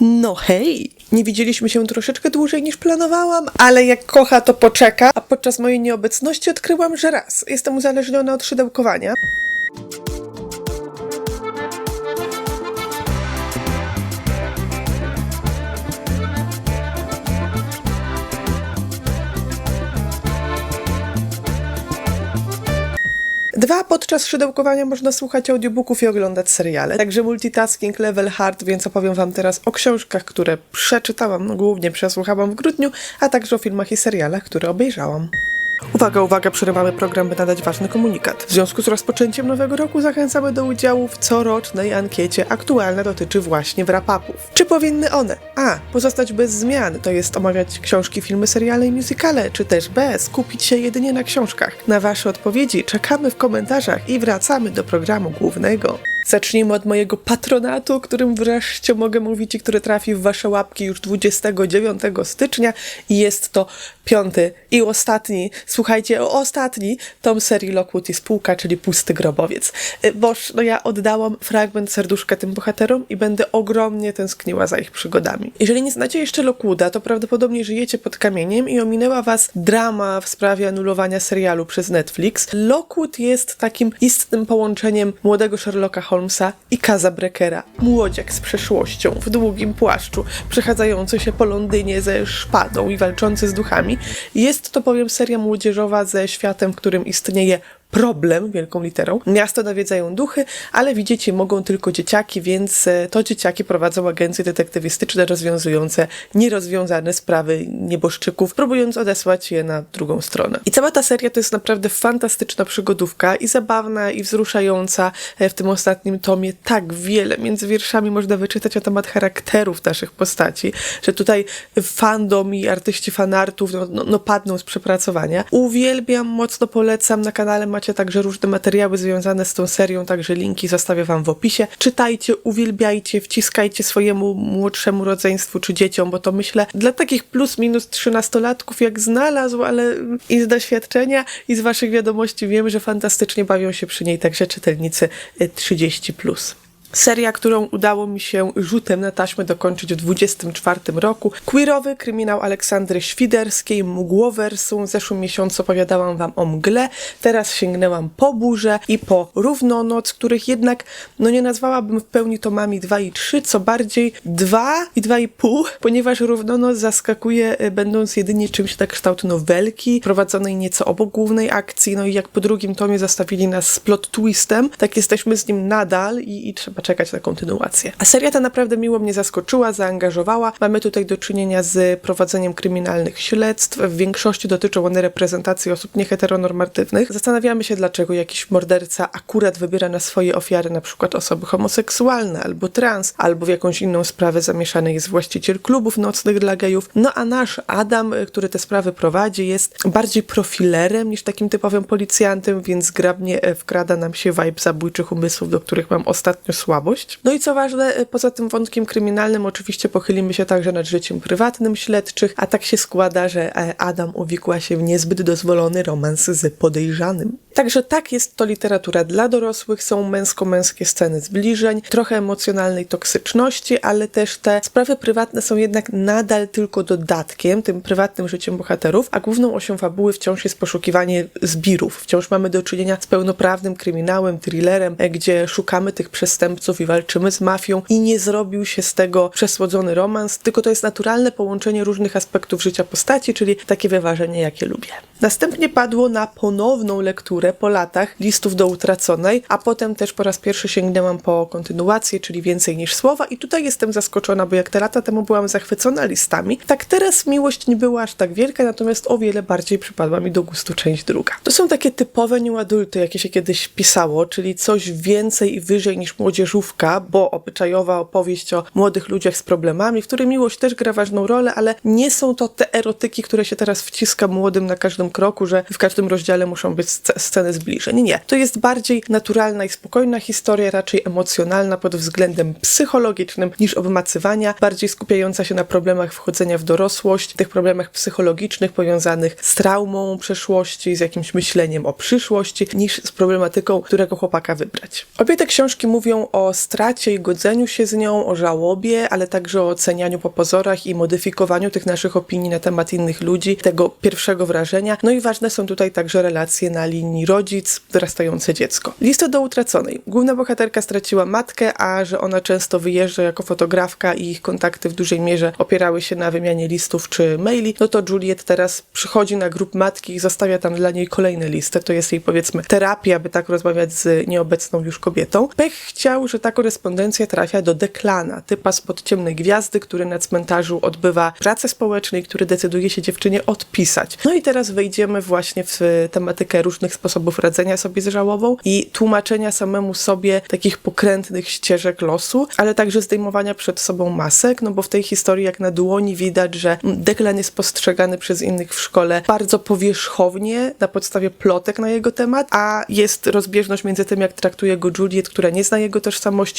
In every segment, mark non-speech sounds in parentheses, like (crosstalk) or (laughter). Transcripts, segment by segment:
No hej! Nie widzieliśmy się troszeczkę dłużej niż planowałam, ale jak kocha, to poczeka. A podczas mojej nieobecności odkryłam, że raz, jestem uzależniona od szydełkowania. Dwa, podczas szydełkowania można słuchać audiobooków i oglądać seriale. Także multitasking level hard, więc opowiem wam teraz o książkach, które przeczytałam, głównie przesłuchałam w grudniu, a także o filmach i serialach, które obejrzałam. Uwaga, uwaga, przerywamy program, by nadać ważny komunikat. W związku z rozpoczęciem nowego roku zachęcamy do udziału w corocznej ankiecie. Aktualna dotyczy właśnie wrap-upów. Czy powinny one A. Pozostać bez zmian, to jest omawiać książki, filmy, seriale i musicale, czy też B. Skupić się jedynie na książkach? Na wasze odpowiedzi czekamy w komentarzach i wracamy do programu głównego. Zacznijmy od mojego patronatu, którym wreszcie mogę mówić i który trafi w wasze łapki już 29 stycznia i jest to piąty i ostatni, słuchajcie, ostatni tom serii Lockwood i spółka, czyli Pusty Grobowiec. Y, Boż, no ja oddałam fragment serduszka tym bohaterom i będę ogromnie tęskniła za ich przygodami. Jeżeli nie znacie jeszcze Lockwooda, to prawdopodobnie żyjecie pod kamieniem i ominęła was drama w sprawie anulowania serialu przez Netflix. Lockwood jest takim istnym połączeniem młodego Sherlocka Holmesa i Kaza Breckera. Młodziak z przeszłością, w długim płaszczu, przechadzający się po Londynie ze szpadą i walczący z duchami. Jest to bowiem seria młodzieżowa ze światem, w którym istnieje problem, wielką literą. Miasto nawiedzają duchy, ale widzieć je mogą tylko dzieciaki, więc e, to dzieciaki prowadzą agencje detektywistyczne rozwiązujące nierozwiązane sprawy nieboszczyków, próbując odesłać je na drugą stronę. I cała ta seria to jest naprawdę fantastyczna przygodówka i zabawna, i wzruszająca. E, W tym ostatnim tomie tak wiele między wierszami można wyczytać na temat charakterów naszych postaci, że tutaj fandom i artyści fanartów no, no, no padną z przepracowania. Uwielbiam, mocno polecam. Na kanale macie także różne materiały związane z tą serią, także linki zostawię wam w opisie. Czytajcie, uwielbiajcie, wciskajcie swojemu młodszemu rodzeństwu czy dzieciom, bo to myślę dla takich plus minus trzynastolatków jak znalazł, ale i z doświadczenia i z waszych wiadomości wiem, że fantastycznie bawią się przy niej także czytelnicy y, 30 plus. Seria, którą udało mi się rzutem na taśmę dokończyć w 24 roku. Queerowy kryminał Aleksandry Świderskiej, Mgłowersum. W zeszłym miesiącu opowiadałam wam o mgle. Teraz sięgnęłam po burzę i po równonoc, których jednak no nie nazwałabym w pełni tomami 2 i 3, co bardziej 2 i 2,5, ponieważ równonoc zaskakuje e, będąc jedynie czymś na kształt nowelki, prowadzonej nieco obok głównej akcji. No i jak po drugim tomie zastawili nas z plot twistem, tak jesteśmy z nim nadal i, i trzeba czekać na kontynuację. A seria ta naprawdę miło mnie zaskoczyła, zaangażowała. Mamy tutaj do czynienia z prowadzeniem kryminalnych śledztw. W większości dotyczą one reprezentacji osób nieheteronormatywnych. Zastanawiamy się, dlaczego jakiś morderca akurat wybiera na swoje ofiary na przykład osoby homoseksualne albo trans, albo w jakąś inną sprawę zamieszany jest właściciel klubów nocnych dla gejów. No a nasz Adam, y, który te sprawy prowadzi, jest bardziej profilerem niż takim typowym policjantem, więc zgrabnie e, wkrada nam się vibe zabójczych umysłów, do których mam ostatnio słabość. No i co ważne, e, poza tym wątkiem kryminalnym oczywiście pochylimy się także nad życiem prywatnym śledczych, a tak się składa, że e, Adam uwikła się w niezbyt dozwolony romans z podejrzanym. Także tak jest to literatura dla dorosłych, są męsko-męskie sceny zbliżeń, trochę emocjonalnej toksyczności, ale też te sprawy prywatne są jednak nadal tylko dodatkiem, tym prywatnym życiem bohaterów, a główną osią fabuły wciąż jest poszukiwanie zbirów. Wciąż mamy do czynienia z pełnoprawnym kryminałem, thrillerem, e, gdzie szukamy tych przestępców i walczymy z mafią i nie zrobił się z tego przesłodzony romans, tylko to jest naturalne połączenie różnych aspektów życia postaci, czyli takie wyważenie, jakie lubię. Następnie padło na ponowną lekturę po latach listów do utraconej, a potem też po raz pierwszy sięgnęłam po kontynuację, czyli więcej niż słowa i tutaj jestem zaskoczona, bo jak te lata temu byłam zachwycona listami, tak teraz miłość nie była aż tak wielka, natomiast o wiele bardziej przypadła mi do gustu część druga. To są takie typowe new adulty, jakie się kiedyś pisało, czyli coś więcej i wyżej niż młodzieżówka, bo obyczajowa opowieść o młodych ludziach z problemami, w której miłość też gra ważną rolę, ale nie są to te erotyki, które się teraz wciska młodym na każdym kroku, że w każdym rozdziale muszą być sc- sceny zbliżeń. Nie. To jest bardziej naturalna i spokojna historia, raczej emocjonalna pod względem psychologicznym niż obmacywania, bardziej skupiająca się na problemach wchodzenia w dorosłość, tych problemach psychologicznych powiązanych z traumą przeszłości, z jakimś myśleniem o przyszłości, niż z problematyką, którego chłopaka wybrać. Obie te książki mówią o stracie i godzeniu się z nią, o żałobie, ale także o ocenianiu po pozorach i modyfikowaniu tych naszych opinii na temat innych ludzi, tego pierwszego wrażenia. No i ważne są tutaj także relacje na linii rodzic, dorastające dziecko. Lista do utraconej. Główna bohaterka straciła matkę, a że ona często wyjeżdża jako fotografka i ich kontakty w dużej mierze opierały się na wymianie listów czy maili, no to Juliet teraz przychodzi na grup matki i zostawia tam dla niej kolejne listy. To jest jej powiedzmy terapia, by tak rozmawiać z nieobecną już kobietą. Pech chciał, że ta korespondencja trafia do Deklana, typa spod ciemnej gwiazdy, który na cmentarzu odbywa pracę społeczną i który decyduje się dziewczynie odpisać. No i teraz wejdziemy właśnie w tematykę różnych sposobów radzenia sobie z żałobą i tłumaczenia samemu sobie takich pokrętnych ścieżek losu, ale także zdejmowania przed sobą masek, no bo w tej historii jak na dłoni widać, że Deklan jest postrzegany przez innych w szkole bardzo powierzchownie, na podstawie plotek na jego temat, a jest rozbieżność między tym, jak traktuje go Juliet, która nie zna jego tożsamości,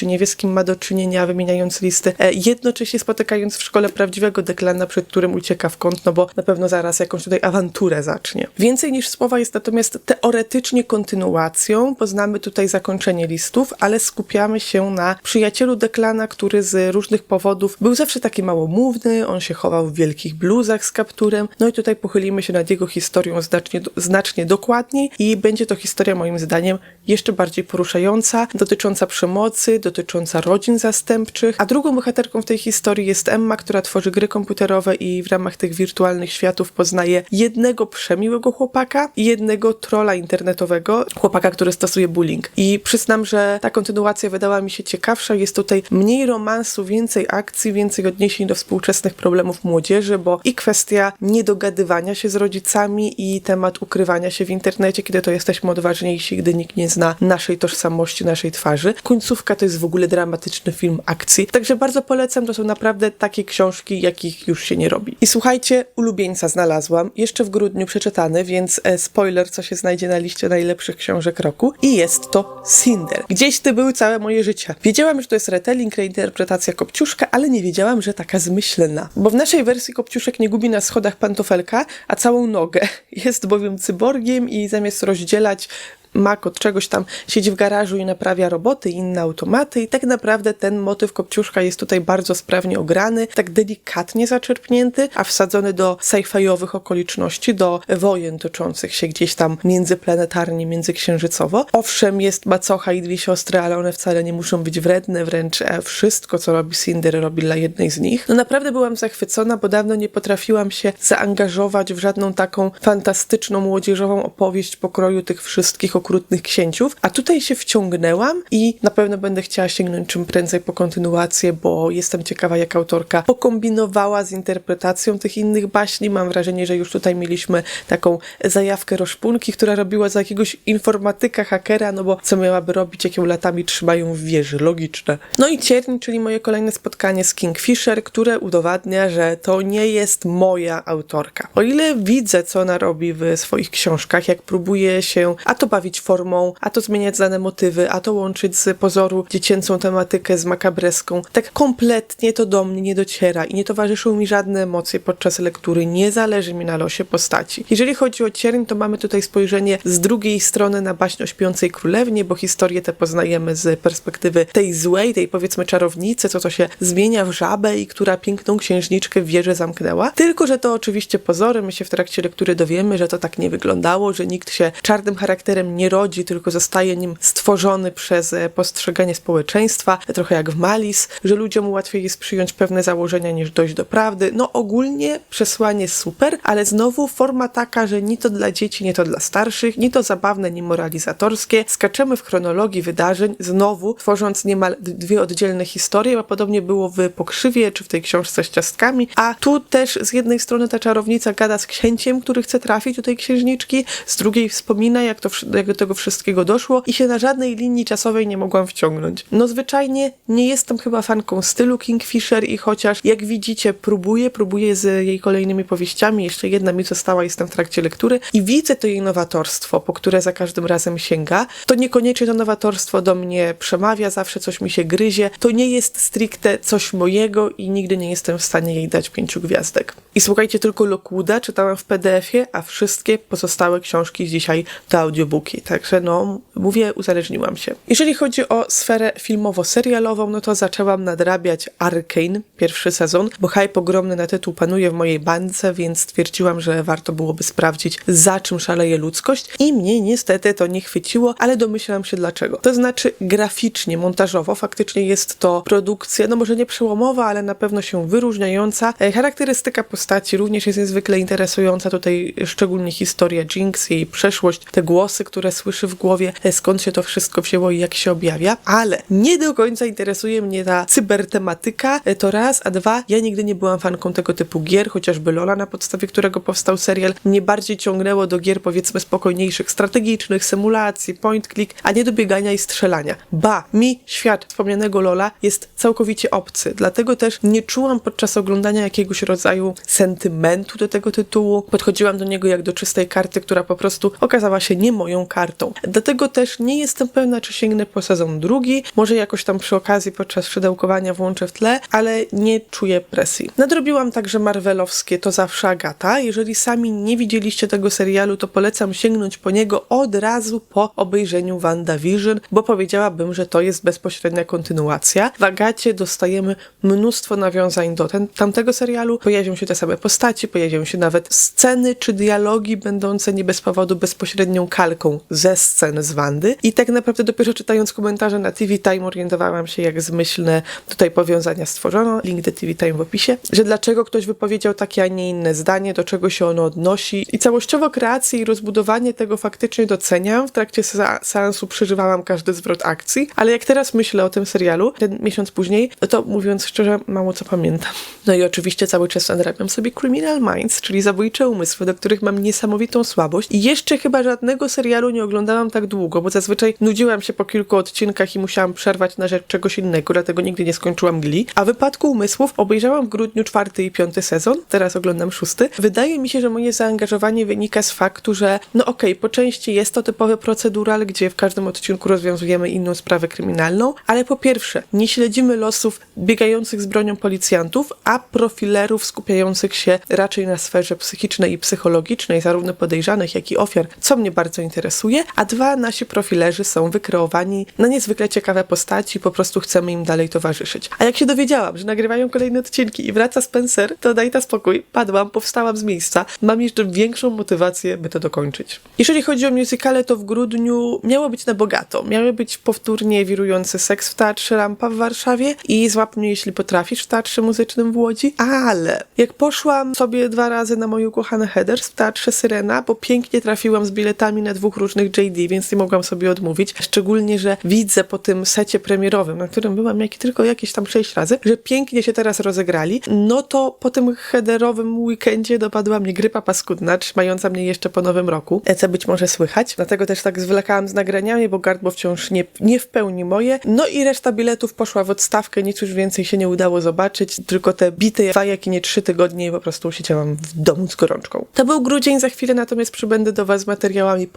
nie z kim ma do czynienia, wymieniając listy, e, jednocześnie spotykając w szkole prawdziwego Deklana, przed którym ucieka w kąt, no bo na pewno zaraz jakąś tutaj awanturę zacznie. Więcej niż słowa jest natomiast teoretycznie kontynuacją, poznamy tutaj zakończenie listów, ale skupiamy się na przyjacielu Deklana, który z różnych powodów był zawsze taki małomówny, on się chował w wielkich bluzach z kapturem, no i tutaj pochylimy się nad jego historią znacznie, znacznie dokładniej i będzie to historia moim zdaniem jeszcze bardziej poruszająca, dotycząca przemocy, dotycząca rodzin zastępczych, a drugą bohaterką w tej historii jest Emma, która tworzy gry komputerowe i w ramach tych wirtualnych światów poznaje jednego przemiłego chłopaka i jednego trola internetowego, chłopaka, który stosuje bullying. I przyznam, że ta kontynuacja wydała mi się ciekawsza, jest tutaj mniej romansu, więcej akcji, więcej odniesień do współczesnych problemów młodzieży, bo i kwestia niedogadywania się z rodzicami i temat ukrywania się w internecie, kiedy to jesteśmy odważniejsi, gdy nikt nie zna naszej tożsamości, naszej twarzy. Końcówka to jest w ogóle dramatyczny film akcji, także bardzo polecam, to są naprawdę takie książki, jakich już się nie robi. I słuchajcie, ulubieńca znalazłam, jeszcze w grudniu przeczytany, więc e, spoiler, co się znajdzie na liście najlepszych książek roku i jest to Cinder. Gdzieś ty były całe moje życie. Wiedziałam, że to jest retelling, reinterpretacja Kopciuszka, ale nie wiedziałam, że taka zmyślna. Bo w naszej wersji Kopciuszek nie gubi na schodach pantofelka, a całą nogę. (laughs) Jest bowiem cyborgiem i zamiast rozdzielać Mak od czegoś tam siedzi w garażu i naprawia roboty inne automaty i tak naprawdę ten motyw Kopciuszka jest tutaj bardzo sprawnie ograny, tak delikatnie zaczerpnięty, a wsadzony do sci-fiowych okoliczności, do wojen toczących się gdzieś tam międzyplanetarnie, międzyksiężycowo. Owszem, jest macocha i dwie siostry, ale one wcale nie muszą być wredne, wręcz e, wszystko, co robi Cinder, robi dla jednej z nich. No naprawdę byłam zachwycona, bo dawno nie potrafiłam się zaangażować w żadną taką fantastyczną, młodzieżową opowieść pokroju tych wszystkich okrutnych księciów, a tutaj się wciągnęłam i na pewno będę chciała sięgnąć czym prędzej po kontynuację, bo jestem ciekawa, jak autorka pokombinowała z interpretacją tych innych baśni. Mam wrażenie, że już tutaj mieliśmy taką zajawkę roszpunki, która robiła za jakiegoś informatyka, hakera, no bo co miałaby robić, jak ją latami trzymają w wieży, logiczne. No i Cierń, czyli moje kolejne spotkanie z Kingfisher, które udowadnia, że to nie jest moja autorka. O ile widzę, co ona robi w swoich książkach, jak próbuje się a to bawić formą, a to zmieniać dane motywy, a to łączyć z pozoru dziecięcą tematykę z makabreską. Tak kompletnie to do mnie nie dociera i nie towarzyszą mi żadne emocje podczas lektury. Nie zależy mi na losie postaci. Jeżeli chodzi o Cierń, to mamy tutaj spojrzenie z drugiej strony na baśń o śpiącej królewnie, bo historię tę poznajemy z perspektywy tej złej, tej powiedzmy czarownicy, co to się zmienia w żabę i która piękną księżniczkę w wieży zamknęła. Tylko, że to oczywiście pozory. My się w trakcie lektury dowiemy, że to tak nie wyglądało, że nikt się czarnym charakterem nie rodzi, tylko zostaje nim stworzony przez e, postrzeganie społeczeństwa, trochę jak w Malis, że ludziom łatwiej jest przyjąć pewne założenia niż dojść do prawdy. No ogólnie przesłanie super, ale znowu forma taka, że ni to dla dzieci, nie to dla starszych, ni to zabawne, ni moralizatorskie. Skaczemy w chronologii wydarzeń, znowu tworząc niemal dwie oddzielne historie, a podobnie było w Pokrzywie, czy w tej książce z ciastkami, a tu też z jednej strony ta czarownica gada z księciem, który chce trafić do tej księżniczki, z drugiej wspomina, jak, to, jak do tego wszystkiego doszło i się na żadnej linii czasowej nie mogłam wciągnąć. No zwyczajnie nie jestem chyba fanką stylu Kingfisher i chociaż jak widzicie próbuję, próbuję z jej kolejnymi powieściami, jeszcze jedna mi została, jestem w trakcie lektury i widzę to jej nowatorstwo, po które za każdym razem sięga, to niekoniecznie to nowatorstwo do mnie przemawia, zawsze coś mi się gryzie, to nie jest stricte coś mojego i nigdy nie jestem w stanie jej dać pięciu gwiazdek. I słuchajcie, tylko Lockwooda czytałam w PDF-ie, a wszystkie pozostałe książki dzisiaj to audiobooki. Także no, mówię, uzależniłam się. Jeżeli chodzi o sferę filmowo-serialową, no to zaczęłam nadrabiać Arcane, pierwszy sezon, bo hype ogromny na tytuł panuje w mojej bańce, więc stwierdziłam, że warto byłoby sprawdzić, za czym szaleje ludzkość i mnie niestety to nie chwyciło, ale domyślam się dlaczego. To znaczy graficznie, montażowo, faktycznie jest to produkcja, no może nie przełomowa, ale na pewno się wyróżniająca. E, Charakterystyka postaci również jest niezwykle interesująca, tutaj szczególnie historia Jinx, jej przeszłość, te głosy, które słyszy w głowie, e, skąd się to wszystko wzięło i jak się objawia, ale nie do końca interesuje mnie ta cybertematyka, e, to raz, a dwa, ja nigdy nie byłam fanką tego typu gier, chociażby Lola, na podstawie którego powstał serial, mnie bardziej ciągnęło do gier powiedzmy spokojniejszych, strategicznych, symulacji, point click, a nie do biegania i strzelania. Ba, mi świat wspomnianego Lola jest całkowicie obcy, dlatego też nie czułam podczas oglądania jakiegoś rodzaju sentymentu do tego tytułu. Podchodziłam do niego jak do czystej karty, która po prostu okazała się nie moją kartą. Dlatego też nie jestem pewna, czy sięgnę po sezon drugi, może jakoś tam przy okazji podczas szydełkowania włączę w tle, ale nie czuję presji. Nadrobiłam także Marvelowskie To Zawsze Agata. Jeżeli sami nie widzieliście tego serialu, to polecam sięgnąć po niego od razu po obejrzeniu WandaVision, bo powiedziałabym, że to jest bezpośrednia kontynuacja. W Agacie dostajemy mnóstwo nawiązań do ten, tamtego serialu. Pojawią się te same postaci, pojawią się nawet sceny czy dialogi będące nie bez powodu bezpośrednią kalką ze scen z Wandy. I tak naprawdę dopiero czytając komentarze na TV Time orientowałam się, jak zmyślne tutaj powiązania stworzono. Link do TV Time w opisie. Że dlaczego ktoś wypowiedział takie, a nie inne zdanie, do czego się ono odnosi. I całościowo kreację i rozbudowanie tego faktycznie doceniam. W trakcie se- seansu przeżywałam każdy zwrot akcji, ale jak teraz myślę o tym serialu, ten miesiąc później, to mówiąc szczerze, mało co pamiętam. No i oczywiście cały czas nadrabiam sobie Criminal Minds, czyli zabójcze umysły, do których mam niesamowitą słabość. I jeszcze chyba żadnego serialu nie oglądałam tak długo, bo zazwyczaj nudziłam się po kilku odcinkach i musiałam przerwać na rzecz czegoś innego, dlatego nigdy nie skończyłam Glee. A w wypadku umysłów obejrzałam w grudniu czwarty i piąty sezon, teraz oglądam szósty. Wydaje mi się, że moje zaangażowanie wynika z faktu, że no okej, po części jest to typowy procedural, gdzie w każdym odcinku rozwiązujemy inną sprawę kryminalną, ale po pierwsze, nie śledzimy losów biegających z bronią policjantów, a profilerów skupiających się raczej na sferze psychicznej i psychologicznej, zarówno podejrzanych, jak i ofiar, co mnie bardzo interesuje, a dwa, nasi profilerzy są wykreowani na niezwykle ciekawe postaci, po prostu chcemy im dalej towarzyszyć. A jak się dowiedziałam, że nagrywają kolejne odcinki i wraca Spencer, to daj ta spokój, padłam, powstałam z miejsca, mam jeszcze większą motywację, by to dokończyć. Jeżeli chodzi o musicale, to w grudniu miało być na bogato. Miały być powtórnie wirujący seks w Teatrze Rampa w Warszawie i Złap mnie, jeśli potrafisz w Teatrze Muzycznym w Łodzi, ale jak poszłam sobie dwa razy na moje ukochane Headers w Teatrze Syrena, bo pięknie trafiłam z biletami na dwóch różnych JD, więc nie mogłam sobie odmówić. Szczególnie, że widzę po tym secie premierowym, na którym byłam jak, tylko jakieś tam sześć razy, że pięknie się teraz rozegrali, no to po tym headerowym weekendzie dopadła mnie grypa paskudna, trzymająca mnie jeszcze po nowym roku, co być może słychać. Dlatego też tak zwlekałam z nagraniami, bo gardło wciąż nie, nie w pełni moje. No i reszta biletów poszła w odstawkę, nic już więcej się nie udało zobaczyć, tylko te bite dwa, jak i nie trzy tygodnie i po prostu siedziałam w domu z gorączką. To był grudzień, za chwilę natomiast przybędę do Was z materiałami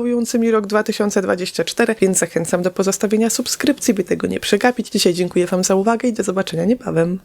podsumowującymi rok 2024, więc zachęcam do pozostawienia subskrypcji, by tego nie przegapić. Dzisiaj dziękuję Wam za uwagę i do zobaczenia niebawem.